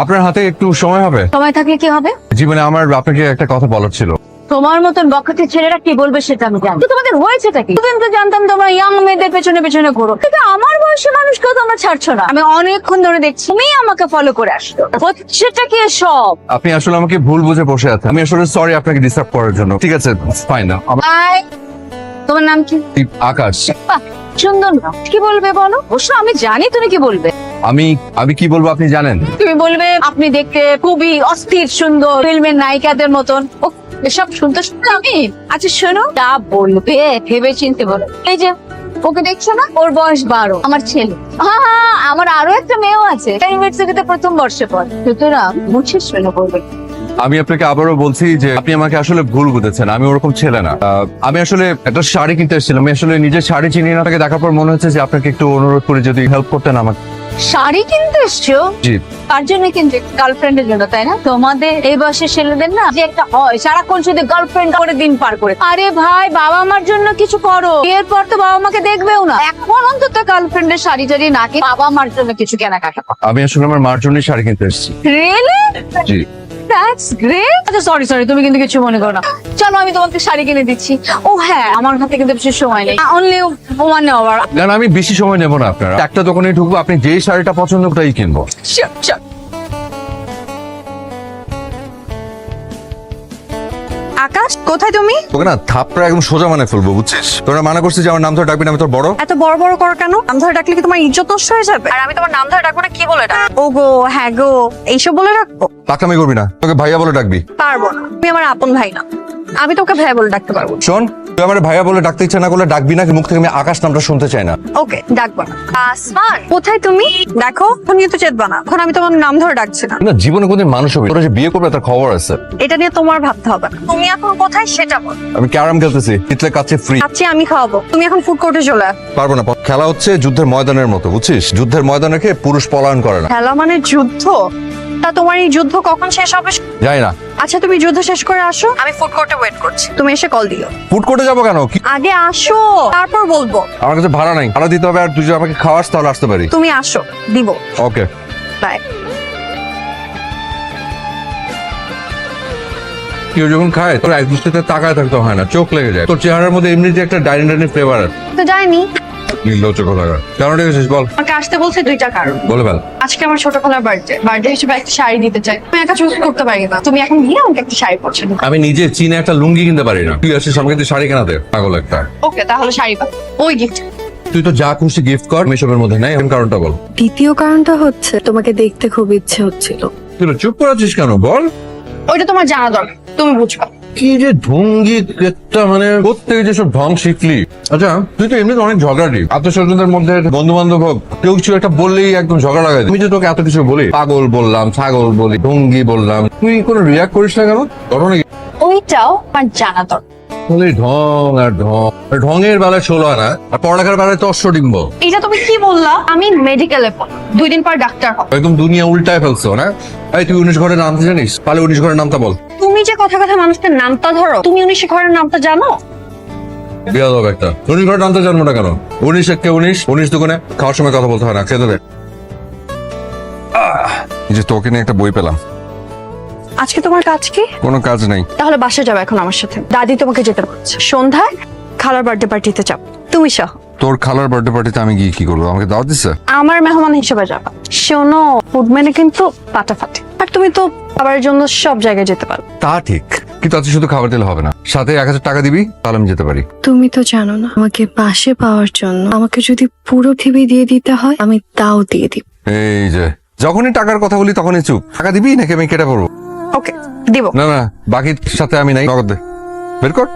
আপনার হাতে একটু সময় হবে? সময় থাকলে কি হবে? জীবনে আমার আপনাকে একটা কথা বলার ছিল। তোমার মতন বখাটে ছেলেরা কি বলবে সেটা আমি জানি। তোমাদের হয়েছেটা কি? দুদিন তো জানতাম তোমরা ইয়াং মেয়েদের পেছনে পেছনে ঘোরো। কিন্তু আমার বয়সী মানুষকেও তোমরা ছাড়ছো না। আমি অনেকক্ষণ ধরে দেখছি। তুমি আমাকে ফলো করে আসছো। হচ্ছেটা কি সব আপনি আসলে আমাকে ভুল বুঝে বসে আছেন। আমি আসলে সরি আপনাকে ডিস্টার্ব করার জন্য। ঠিক আছে ফাইন হাই তোমার নাম কি? আকাশ। সুন্দর নাম কি বলবে বলো? অবশ্য আমি জানি তুমি কি বলবে। আমি আমি কি বলব আপনি জানেন? তুমি বলবে আপনি দেখতে খুবই অস্থির সুন্দর ফিল্মের নায়িকাদের মতন। এসব শুনতে শুনতে আমি? আচ্ছা শোনো তা বলবে ভেবে চিনতে বলো। এই যে ওকে দেখছ না? ওর বয়স বারো আমার ছেলে। হ্যাঁ হ্যাঁ আমার আরও একটা মেয়েও আছে। ইউনিভার্সিটিতে প্রথম বর্ষে পড়ে। সুতরাং মুছে শুনে বলবে। আমি আপনাকে আবারও বলছি যে আপনি আমাকে আসলে ভুল বুঝেছেন। আমি ওরকম ছেলে না। আমি আসলে একটা শাড়ি কিনতে এসেছিলাম। আমি আসলে নিজের শাড়ি চিনি না। তাকে দেখার পর মনে হচ্ছে যে আপনাকে একটু অনুরোধ করে যদি হেল্প করতেন আমাকে। শাড়ি কিনতে এসছো? জি। কার জন্য কিনতে? গার্লফ্রেন্ডের জন্য তাই না? তোমাদের এই বয়সের ছেলেদের না যে একটা হয় সারাক্ষণ শুধু গার্লফ্রেন্ড করে দিন পার করে। আরে ভাই বাবা মার জন্য কিছু করো। এরপর তো বাবা মাকে দেখবেও না। এখন অন্তত গার্লফ্রেন্ডের শাড়ি টাড়ি না কিনে বাবা মার জন্য কিছু কেনাকাটা করো। আমি আসলে আমার মার জন্য শাড়ি কিনতে এসেছি। রিয়েলি জি। দ্যাটস গ্রেট আচ্ছা সরি সরি তুমি কিন্তু কিছু মনে করো না। চলো আমি তোমাকে শাড়ি কিনে দিচ্ছি। ও হ্যাঁ আমার হাতে কিন্তু বেশি সময় নেই। অনলি ওয়ান আওয়ার না না, আমি বেশি সময় নেব না আপনার। একটা দোকানে ঢুকবো আপনি যেই শাড়িটা পছন্দ ওটাই কিনবো। শিওর শিওর আকাশ কোথায় তুমি? তোকে না থাপড়া একদম সোজা মানে ফেলব বুঝছিস? তোরা মানা করছিস যে আমার নাম ধরে ডাকবি না আমি তোর বড়? এত বড় বড় করো কেন? নাম ধরে ডাকলে কি তোমার ইজ্জত নষ্ট হয়ে যাবে? আর আমি তোমার নাম ধরে ডাকবো না কি বলে ডাক ও গো হ্যাঁ গো এইসব বলে রাখব? পাকামি করবি না তোকে ভাইয়া বলে ডাকবি। পারব না তুমি আমার আপন ভাই না। আমি তোকে ভাই বলে ডাকতে পারব শোন তুই আমার ভাইয়া বলে ডাকতে ইচ্ছা না করলে ডাকবি না মুখ থেকে আমি আকাশ নামটা শুনতে চাই না। ওকে ডাকবো না। আসমান কোথায় তুমি? দেখো এখন কিন্তু চেতবা না। এখন আমি তোমার নাম ধরে ডাকছি না না জীবনে কোনদিন মানুষ হবে তোরা যে বিয়ে করবে তার খবর আছে। এটা নিয়ে তোমার ভাবতে হবে না। তুমি এখন কোথায় সেটা বল। আমি ক্যারাম খেলতেছি তিতলে কাছে ফ্রি আচ্ছা আমি খাওয়াবো। তুমি এখন ফুড কোর্টে চলে পারব না খেলা হচ্ছে যুদ্ধের ময়দানের মতো বুঝছিস? যুদ্ধের ময়দানে রেখে পুরুষ পলায়ন করে না। খেলা মানে যুদ্ধ? তা তোমার এই যুদ্ধ কখন শেষ হবে? যাই না। আচ্ছা তুমি যুদ্ধ শেষ করে আসো। আমি ফুড কোর্টে ওয়েট করছি। তুমি এসে কল দিও। ফুড কোর্টে যাব কেন? কি আগে আসো তারপর বলব। আমার কাছে ভাড়া নাই। ভাড়া দিতে হবে আর তুই যদি আমাকে খাওয়াস তাহলে আসতে পারি। তুমি আসো দিব। ওকে বাই কেউ যখন খায় তোর এক দৃষ্টিতে তাকায় থাকতে হয় না চোখ লেগে যায়। তোর চেহারার মধ্যে এমনি যে একটা ডাইনি ডাইনি ফ্লেভার আছে। তো যাইনি নির্লজ্জ কথা কেন ডেকেছিস বল? আমাকে আসতে বলছে দুইটা কারণ বলে ফেল। আজকে আমার ছোট খালার বার্থডে বার্থডে হিসেবে একটা শাড়ি দিতে চাই। আমি একা চুজ করতে পারি না। তুমি এখন গিয়ে আমাকে একটা শাড়ি পরছে। আমি নিজে চীনে একটা লুঙ্গি কিনতে পারি না। তুই আসিস আমাকে তুই শাড়ি কেনাতে পাগল একটা। ওকে তাহলে শাড়ি পাবো ওই গিফট তুই তো যা খুশি গিফট কর আমি এসবের মধ্যে নাই এখন কারণটা বল। দ্বিতীয় কারণটা হচ্ছে তোমাকে দেখতে খুব ইচ্ছে হচ্ছিল। তুই চুপ করে আছিস কেন? বল। ওইটা তোমার জানা দরকার। তুমি বুঝবা। কি যে ঢঙ্গি একটা মানে প্রত্যেকে যে সব ঢং শিখলি। আচ্ছা। তুই তো এমনিতে অনেক ঝগড়াটি। আত্মস্বজনদের মধ্যে বন্ধু বান্ধব হোক কেউ কিছু একটা বললেই একদম ঝগড়া লাগাই তুমি যে তোকে এত কিছু বলি পাগল বললাম ছাগল বলি ঢঙ্গি বললাম তুই কোনো রিয়াক্ট করিস না কেন? ঘটনা কি ওইটাও আমার জানা দরকার। বলি ঢং আর ঢং। ঢঙের বেলায় ষোলো আনা আর পড়ালেখার বেলায় তো অষ্টডিম্ব এটা তুমি কি বললা? আমি মেডিকেলে পড়ি দুই দিন পর ডাক্তার হব একদম দুনিয়া উল্টায় ফেলছো না? এই তুই উনিশ ঘরের নামতে জানিস? উনিশ ঘরের নামটা বল। তুমি যে কথা কথা মানুষের নামটা ধরো তুমি উনিশ ঘরের নামটা জানো? একটা। উনিশ ঘরের নামটা জানব না কেন? উনিশ একে উনিশ উনিশ দুগুণে খাওয়ার সময় কথা বলতে হয় না খেতে দে যে তোকে নিয়ে একটা বই পেলাম। আজকে তোমার কাজ কি? কোনো কাজ নেই। তাহলে বাসে যাবে এখন আমার সাথে। দাদি তোমাকে যেতে বলছে। সন্ধ্যায় খালার বার্থডে পার্টিতে যাও। তুমি সহ। তোর খালার বার্থডে পার্টিতে আমি গিয়ে কি করব? আমাকে দাওয়াত দিচ্ছে আমার মেহমান হিসেবে যাবা। শোনো ফুড মেনে কিন্তু ফাটাফাটি আর তুমি তো খাবারের জন্য সব জায়গায় যেতে পারো। তা ঠিক। কিন্তু আজকে শুধু খাবার দিলে হবে না। সাথে এক হাজার টাকা দিবি তাহলে আমি যেতে পারি। তুমি তো জানো না আমাকে পাশে পাওয়ার জন্য আমাকে যদি পুরো পৃথিবী দিয়ে দিতে হয় আমি তাও দিয়ে দিব। এই যে যখনই টাকার কথা বলি তখনই চুপ। টাকা দিবি নাকি আমি কেটে পড়ব? ওকে দিব। না না বাকির সাথে আমি নাই। নগদ দে। বের কর।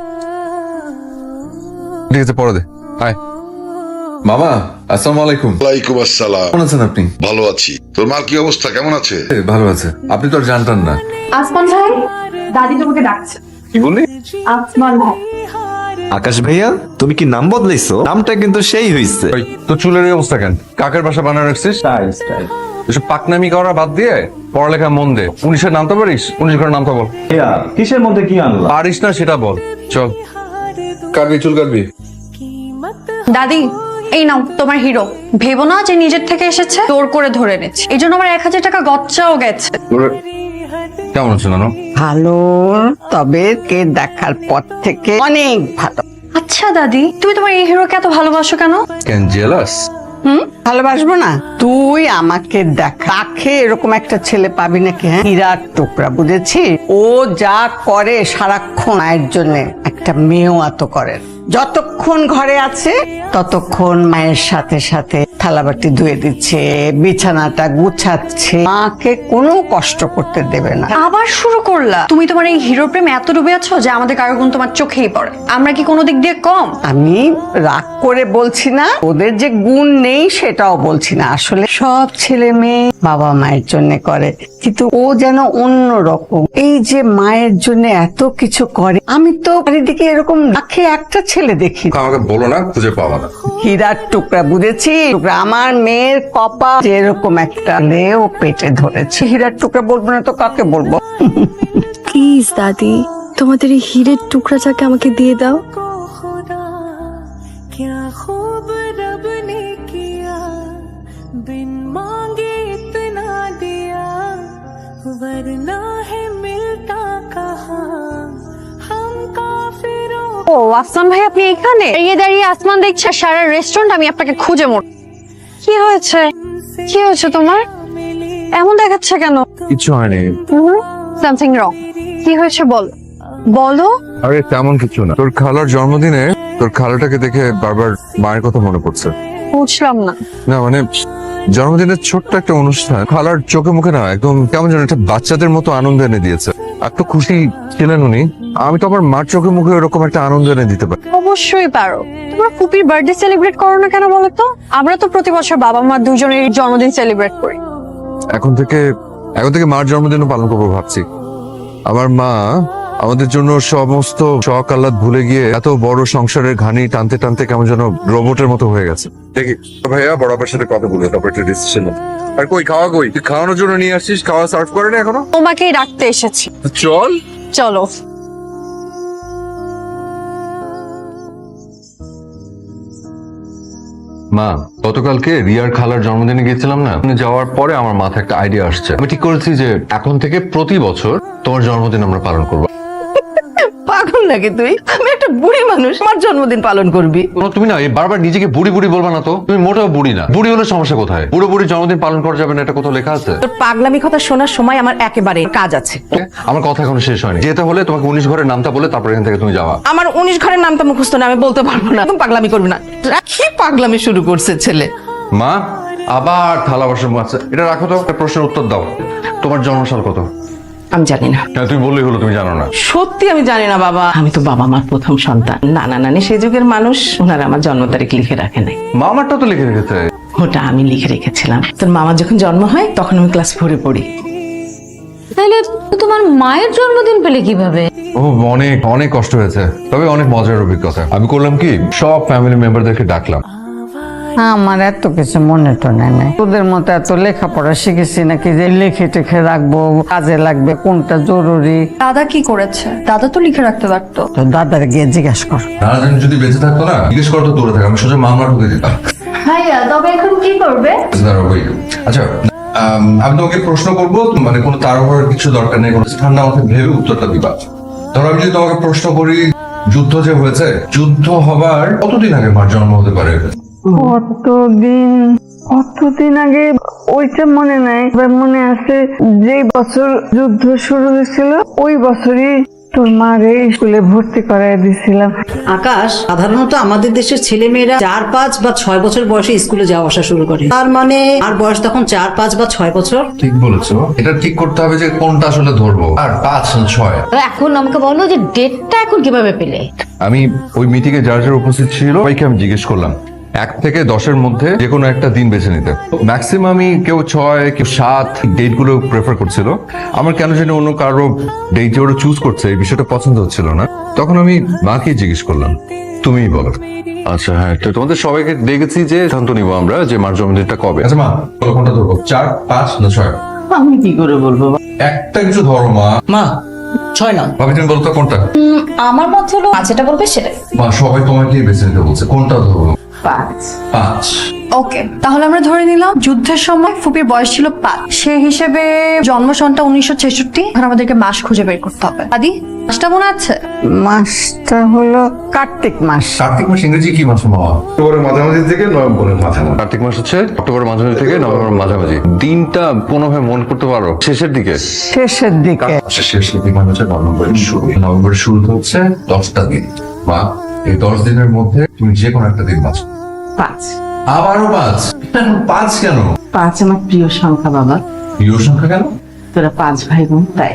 ঠিক আছে পরে দে। আয়। মামা আসসালামু আলাইকুম ওয়ালাইকুম আসসালাম। কেমন আছেন আপনি? ভালো আছি। তোর মার কি অবস্থা? কেমন আছে? এ, ভালো আছে। আপনি তো আর জানতেন না। আসমান ভাই দাদি তোমাকে ডাকছে। কি বললি? আসমান ভাই। আকাশ ভাইয়া তুমি কি নাম বদলাইছো? নামটা কিন্তু সেই হইছে। ওই, তোর চুলের এই অবস্থা কেন? কাকের বাসা বানা রাখছিস? এসব পাকনামি করা বাদ দিয়ে পড়ালেখা মন দে। উনিশের নামটা পারিস উনিশ ঘরের নামটা বল। ভাইয়া কিসের মধ্যে কি আনলা? পারিস না সেটা বল। চল। কাটবি চুল কাটবি। দাদি এই নাও তোমার হিরো ভেবো না যে নিজের থেকে এসেছে জোর করে ধরে এনেছে। এই জন্য আমার এক হাজার টাকা গচ্চাও গেছে। কেমন আছো নানু? ভালো তবে কে দেখার পর থেকে অনেক ভালো। আচ্ছা দাদি তুমি তোমার এই হিরোকে এত ভালোবাসো কেন? Can jealous hmm? ভালোবাসবো না? তুই আমাকে দেখা। তাকে এরকম একটা ছেলে পাবি নাকি হ্যাঁ? বিরাট টুকরা বুঝেছি? ও যা করে সারাক্ষণ আয়ের জন্য একটা মেয়েও এত করে। যতক্ষণ ঘরে আছে ততক্ষণ মায়ের সাথে সাথে থালাবাটি ধুয়ে দিচ্ছে বিছানাটা গুছাচ্ছে। মাকে কোনো কষ্ট করতে দেবে না। আবার শুরু করলা। তুমি তোমার এই হিরো প্রেম এত ডুবে আছো যে আমাদের কারও গুণ তোমার চোখেই পড়ে। আমরা কি কোনো দিক দিয়ে কম? আমি রাগ করে বলছি না। ওদের যে গুণ নেই সেটাও বলছি না। আসলে সব ছেলে মেয়ে বাবা মায়ের জন্য করে। কিন্তু ও যেন অন্য রকম। এই যে মায়ের জন্য এত কিছু করে আমি তো চারিদিকে এরকম রাখে একটা ছেলে দেখি। আমাকে বলো না খুঁজে পাওয়া না। হীরার টুকরা, বুঝেছি? আমার মেয়ের কপা যেরকম একটা লেও পেটে ধরেছে। হীরার টুকরা বলব না তো কাকে বলব? প্লিজ দাদি, তোমাদের এই হীরের টুকরাটাকে আমাকে দিয়ে দাও। ও আসমান ভাই আপনি এখানে? দাঁড়িয়ে দাঁড়িয়ে আসমান দেখছে সারা রেস্টুরেন্ট আমি আপনাকে খুঁজে মর কি হয়েছে? কি হয়েছে তোমার? এমন দেখাচ্ছে কেন? কিছু হয়নি। সামথিং রং কি হয়েছে বল। বলো। আরে তেমন কিছু না। তোর খালার জন্মদিনে তোর খালাটাকে দেখে বারবার মায়ের কথা মনে পড়ছে। বুঝলাম না। না মানে জন্মদিনের ছোট্ট একটা অনুষ্ঠান খালার চোখে মুখে না একদম কেমন যেন একটা বাচ্চাদের মতো আনন্দ এনে দিয়েছে। এত খুশি ছিলেন উনি আমি তো আমার মার চোখে মুখে ওরকম একটা আনন্দ এনে দিতে পারি। অবশ্যই পারো। তোমার ফুপির বার্থডে সেলিব্রেট করো না কেন বলো তো? আমরা তো প্রতি বছর বাবা মা দুজনের জন্মদিন সেলিব্রেট করি। এখন থেকে এখন থেকে মার জন্মদিনও পালন করব ভাবছি। আমার মা আমাদের জন্য সমস্ত শখ আহ্লাদ ভুলে গিয়ে এত বড় সংসারের ঘানি টানতে টানতে কেমন যেন রোবটের মতো হয়ে গেছে। দেখি ভাইয়া বড় আপার সাথে কথা বলে তারপর একটা ডিসিশন আর কই খাওয়া কই? তুই খাওয়ানোর জন্য নিয়ে আসছিস? খাওয়া সার্ভ করে না এখনও? তোমাকেই রাখতে এসেছি। চল। চলো। মা গতকালকে রিয়ার খালার জন্মদিনে গেছিলাম না? যাওয়ার পরে আমার মাথায় একটা আইডিয়া আসছে। আমি ঠিক করেছি যে এখন থেকে প্রতি বছর তোমার জন্মদিন আমরা পালন করব। নাকি তুই? আমি একটা বুড়ি মানুষ আমার জন্মদিন পালন করবি। কোনো তুমি না এই বারবার নিজেকে বুড়ি বুড়ি বলবা না তো? তুমি মোটেও বুড়ি না। বুড়ি হলে সমস্যা কোথায়? বুড়ো বুড়ি জন্মদিন পালন করা যাবে না এটা কোথাও লেখা আছে? তোর পাগলামি কথা শোনার সময় আমার একেবারে কাজ আছে। আমার কথা এখনও শেষ হয়নি। যেতে হলে তোমাকে উনিশ ঘরের নামটা বলে তারপর এখান থেকে তুমি যাওয়া আমার উনিশ ঘরের নামটা মুখস্থ না আমি বলতে পারব না তুমি পাগলামি করবি না। কি পাগলামি শুরু করছে ছেলে? মা আবার থালা বাসন আছে এটা রাখো তো একটা প্রশ্নের উত্তর দাও। তোমার জন্মসাল কত? আমি জানি না। তুমি বললেই হলো তুমি জানো না? সত্যি আমি জানি না বাবা। আমি তো বাবা মার প্রথম সন্তান। নানা নানি সেই যুগের মানুষ ওনারা আমার জন্ম তারিখ লিখে রাখে নাই। মামারটা তো লিখে রেখেছে। ওটা আমি লিখে রেখেছিলাম। তোর মামার যখন জন্ম হয় তখন আমি ক্লাস ফোরে পড়ি। তাহলে তোমার মায়ের জন্মদিন পেলে কীভাবে? ও অনেক অনেক কষ্ট হয়েছে। তবে অনেক মজার অভিজ্ঞতা। আমি করলাম কি সব ফ্যামিলি মেম্বারদেরকে ডাকলাম। আমার এত কিছু মনে টনে নেই। তোদের মতো এত লেখাপড়া শিখেছি নাকি যে লিখে টেখে রাখব কাজে লাগবে কোনটা জরুরি? দাদা কি করেছে? দাদা তো লিখে রাখতে পারতো। তো দাদার গিয়ে জিজ্ঞেস কর। রাজন যদি বেঁচে থাকতো না জিজ্ঞেস করতো দূরে থাকে আমি সোজা মামলা ঢুকে দিতাম ভাইয়া তবে এখন কি করবে? আচ্ছা আম, আমি তোমাকে প্রশ্ন করব মানে কোনো তাড়াহুড়োর কিছু দরকার নেই কোনো ঠান্ডা মাথায় ভেবে উত্তরটা দিবা। ধরো আমি যদি তোমাকে প্রশ্ন করি যুদ্ধ যে হয়েছে যুদ্ধ হবার কতদিন আগে মার জন্ম হতে পারে? কতদিন? কতদিন আগে ওইটা মনে নাই এবার মনে আছে যে বছর যুদ্ধ শুরু হয়েছিল ওই বছরই তোর মারে স্কুলে ভর্তি করাই দিছিলাম আকাশ সাধারণত আমাদের দেশের ছেলেমেয়েরা চার পাঁচ বা ছয় বছর বয়সে স্কুলে যাওয়া আসা শুরু করে। তার মানে আর বয়স তখন চার পাঁচ বা ছয় বছর? ঠিক বলেছ। এটা ঠিক করতে হবে যে কোনটা আসলে ধরবো। আর পাঁচ না ছয় এখন আমাকে বলো যে ডেটটা এখন কীভাবে পেলে? আমি ওই মিটিং এ যার যার উপস্থিত ছিল সবাইকে আমি জিজ্ঞেস করলাম। এক থেকে দশের মধ্যে যে কোনো একটা দিন বেছে নিতে। ম্যাক্সিমামই কেউ ছয় কেউ সাত ডেটগুলো প্রেফার করছিল। আমার কেন জানি অন্য কারও ডেট যে ওরা চুজ করছে এই বিষয়টা পছন্দ হচ্ছিল না। তখন আমি মাকে জিজ্ঞেস করলাম তুমিই বলো। আচ্ছা হ্যাঁ তো তোমাদের সবাইকে দেখেছি যে সিদ্ধান্ত নিবো আমরা যে মার জন্মদিনটা কবে। আচ্ছা মা কোনটা ধরবো? চার পাঁচ না ছয়? আমি কি করে বলব? একটা কিছু ধরো মা। মা ছয় নাম ভাবি তুমি বলতো কোনটা? আমার মত হলো বলবে সেটাই। মা সবাই তোমাকেই বেছে নিতে বলছে। কোনটা ধরবো? পাঁচ। পাঁচ। ওকে তাহলে আমরা ধরে নিলাম যুদ্ধের সময় ফুপির বয়স ছিল পাঁচ। সে হিসেবে জন্ম সনটা উনিশশো ছেষট্টি এখন আমাদেরকে মাস খুঁজে বের করতে হবে। আদি মাসটা মনে আছে? মাসটা হলো কার্তিক মাস। কার্তিক মাস ইংরেজি কি মাস বাবা অক্টোবরের মাঝামাঝি থেকে নভেম্বরের মাঝামাঝি। কার্তিক মাস হচ্ছে অক্টোবরের মাঝামাঝি থেকে নভেম্বর মাঝামাঝি। দিনটা কোনোভাবে মনে করতে পারো? শেষের দিকে? শেষের দিকে। শেষের দিকে মানে হচ্ছে নভেম্বরের শুরু। নভেম্বরের শুরুতে হচ্ছে দশটা দিন। বা এই দশ দিনের মধ্যে তুমি যে কোনো একটা দিন বাঁচো। পাঁচ। আবারও পাঁচ? পাঁচ কেন? পাঁচ আমার প্রিয় সংখ্যা বাবা। প্রিয় সংখ্যা কেন? তোরা পাঁচ ভাই বোন তাই।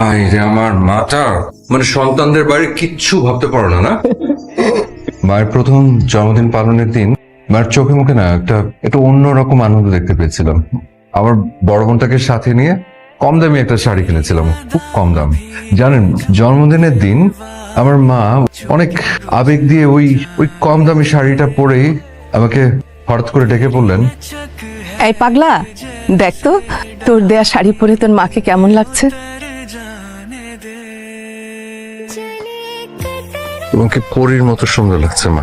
আই রে আমার মাটা মানে সন্তানদের বাড়ি কিচ্ছু ভাবতে পারো না না? মায়ের প্রথম জন্মদিন পালনের দিন মায়ের চোখে মুখে না একটা একটু অন্যরকম আনন্দ দেখতে পেয়েছিলাম। আমার বড় বোনটাকে সাথে নিয়ে কম দামি একটা শাড়ি কিনেছিলাম খুব কম দাম। জানেন জন্মদিনের দিন আমার মা অনেক আবেগ দিয়ে ওই ওই কম দামি শাড়িটা পরেই আমাকে হঠাৎ করে ডেকে বললেন এই পাগলা দেখ তো তোর দেয়া শাড়ি পরে তোর মাকে কেমন লাগছে? তোমাকে পরীর মতো সুন্দর লাগছে মা।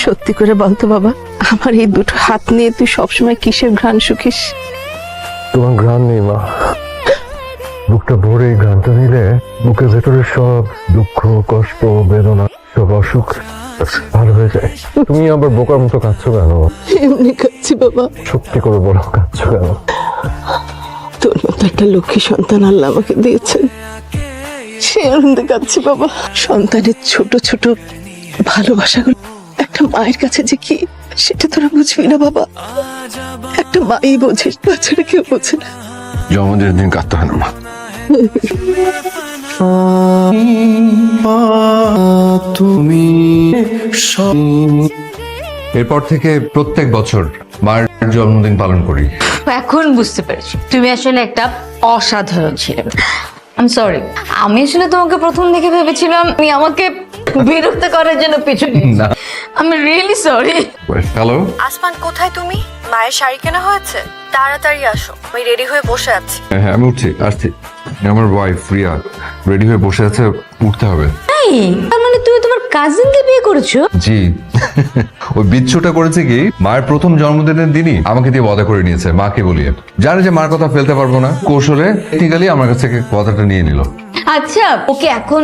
সত্যি করে বলতো বাবা আমার এই দুটো হাত নিয়ে তুই সবসময় কিসের ঘ্রাণ শুকিস তোমার ঘ্রাণ নেই মা। বুকটা ভরে ঘ্রাণটা নিলে বুকের ভেতরে সব দুঃখ কষ্ট বেদনা সব অসুখ ভালো হয়ে যায়। তুমি আবার বোকার মতো কাঁদছো কেন? এমনি কাচ্ছি বাবা। সত্যি করে বলো কাঁদছো কেন? তোর মতো একটা লক্ষ্মী সন্তান আল্লাহ আমাকে দিয়েছেন। সে আনন্দে কাচ্ছি বাবা। সন্তানের ছোট ছোট ভালোবাসাগুলো একটা মায়ের কাছে যে কি সেটা তোরা বুঝবি না বাবা। একটা মাই বোঝে তাছাড়া কেউ বোঝে না। জন্মদিনের দিন কাঁদতে হয় না মা। এরপর থেকে প্রত্যেক বছর মায়ের জন্মদিন পালন করি। এখন বুঝতে পেরেছি। তুমি আসলে একটা অসাধারণ ছেলে। আমি সরি আমি আসলে তোমাকে প্রথম দেখে ভেবেছিলাম তুমি আমাকে বিরক্ত করার জন্য পিছনে না। আমি রিয়েলি সরি হ্যালো আসমান কোথায় তুমি? মায়ের শাড়ি কেনা হয়েছে? তাড়াতাড়ি আসো। আমি রেডি হয়ে বসে আছি। হ্যাঁ হ্যাঁ, আমি উঠছি আসছি। আমার ওয়াইফ রিয়া। রেডি হয়ে বসে আছে উঠতে হবে। তার মানে তুমি তোমার কাজিনকে বিয়ে করেছ? জি। ওই বিচ্ছুটা করেছে কি মায়ের প্রথম জন্মদিনের দিনই আমাকে দিয়ে ওয়াদা করে নিয়েছে মাকে বলিয়ে। জানে যে মার কথা ফেলতে পারব না। কৌশলে টেকনিক্যালি আমার কাছ থেকে কথাটা নিয়ে নিল। আচ্ছা ওকে এখন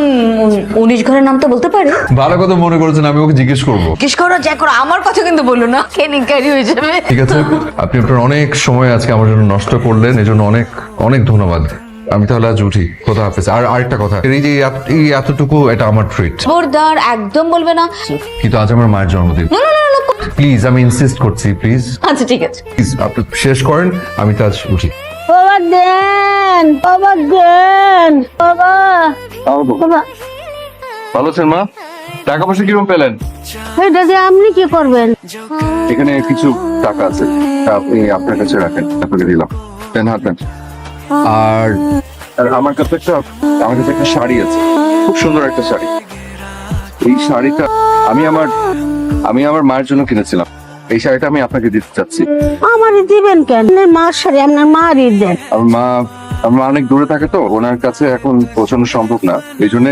উনিশ ঘরের নামটা বলতে পারে? ভালো কথা মনে করেছেন আমি ওকে জিজ্ঞেস করব। জিজ্ঞেস করো যা করো আমার কথা কিন্তু বলল না কেনিকারি হয়ে যাবে। ঠিক আছে আপনি আপনার অনেক সময় আজকে আমার জন্য নষ্ট করলেন এজন্য অনেক অনেক ধন্যবাদ। আমি তাহলে আজ উঠি। কথা হাফেজ। আর আরেকটা কথা এই যে এত- এই এতটুকু এটা আমার ট্রিট খবরদার একদম বলবে না। কিন্তু আজ আমার মায়ের জন্মদিন। না, না, না, না, প্লিজ আমি ইনসিস্ট করছি প্লিজ আচ্ছা ঠিক আছে। প্লিজ আপনি শেষ করেন আমি তো আজ উঠি। বাবা দেন। বাবা দেন। বাবা। বাবা ভালো আছেন মা? টাকা পয়সা কীরকম পেলেন? এটা দিয়ে আপনি কি করবেন? এখানে কিছু টাকা আছে। আপনি আপনার কাছে রাখেন আপনাকে দিলাম। পেন হাত দেন। আর আমার কাছে একটা আমার কাছে একটা শাড়ি আছে। খুব সুন্দর একটা শাড়ি। এই শাড়িটা আমি আমার আমি আমার মায়ের জন্য কিনেছিলাম। এই শাড়িটা আমি আপনাকে দিতে চাচ্ছি। আমার দিবেন কেন? মার সারি আপনার মারই দেন। আমার মা আমার অনেক দূরে থাকে তো ওনার কাছে এখন পৌঁছানো সম্ভব না। এই জন্য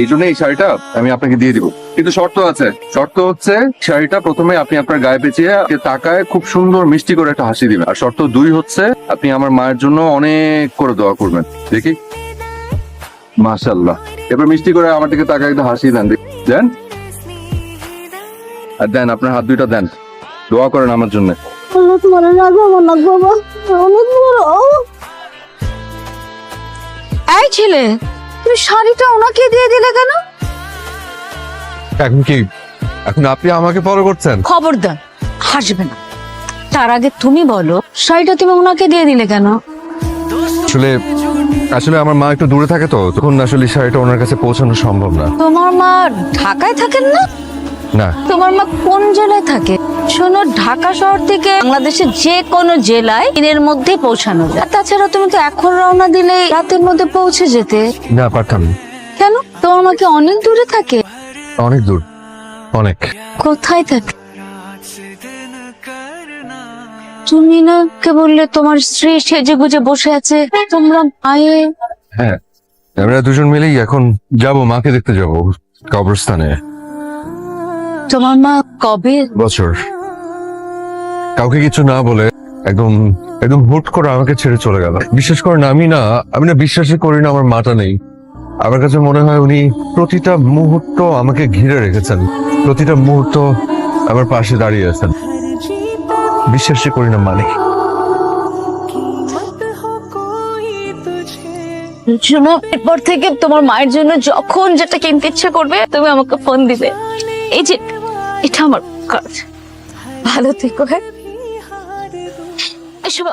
এই জন্য এই শাড়িটা আমি আপনাকে দিয়ে দিব। কিন্তু শর্ত আছে। শর্ত হচ্ছে, শাড়িটা প্রথমে আপনি আপনার গায়ে পেঁচিয়ে তাকায় খুব সুন্দর মিষ্টি করে একটা হাসি দিবেন। আর শর্ত দুই হচ্ছে, আপনি আমার মায়ের জন্য অনেক করে দোয়া করবেন। দেখি। মাশাল্লাহ এবার মিষ্টি করে আমার দিকে তাকায় একটা হাসি দেন। দেন। আর দেন, আপনার হাত দুইটা দেন। দোয়া করেন আমার জন্য। এই ছেলে, তুমি শাড়িটা ওনাকে দিয়ে দিলে কেন? এখন কি? এখন আপনি আমাকে ফলো করছেন? খবরদার হাসবে না। তার আগে তুমি বলো শাড়িটা তুমি ওনাকে দিয়ে দিলে কেন? আসলে আসলে আমার মা একটু দূরে থাকে তো তখন আসলে শাড়িটা ওনার কাছে পৌঁছানো সম্ভব না। তোমার মা ঢাকায় থাকেন না? না। তোমার মা কোন জেলায় থাকে? শোনো ঢাকা শহর থেকে বাংলাদেশের যে কোনো জেলায় দিনের মধ্যে পৌঁছানো যায়। তাছাড়া তুমি তো এখন রওনা দিলে রাতের মধ্যে পৌঁছে যেতে। না পারতাম কেন? তোমার মা কি অনেক দূরে থাকে? অনেক দূর। অনেক। কোথায় থাকে তুমি না কে বললে তোমার স্ত্রী সেজে গুজে বসে আছে। তোমরা মায়ে হ্যাঁ আমরা দুজন মিলেই এখন যাব মাকে দেখতে যাব কবরস্থানে। তোমার মা কবে? বছর। কাউকে কিছু না বলে একদম একদম হুট করে আমাকে ছেড়ে চলে গেল। বিশ্বাস করেন আমি না আমি না বিশ্বাসই করি না আমার মাটা নেই। আমার কাছে মনে হয় উনি প্রতিটা মুহূর্ত আমাকে ঘিরে রেখেছেন। প্রতিটা মুহূর্ত আমার পাশে দাঁড়িয়ে আছেন। বিশ্বাসই করি না মানে শুনো এরপর থেকে তোমার মায়ের জন্য যখন যেটা কিনতে ইচ্ছে করবে, তুমি আমাকে ফোন দিবে। এই যে, এটা আমার কাজ। ভালো থেকো হ্যাঁ? শুভ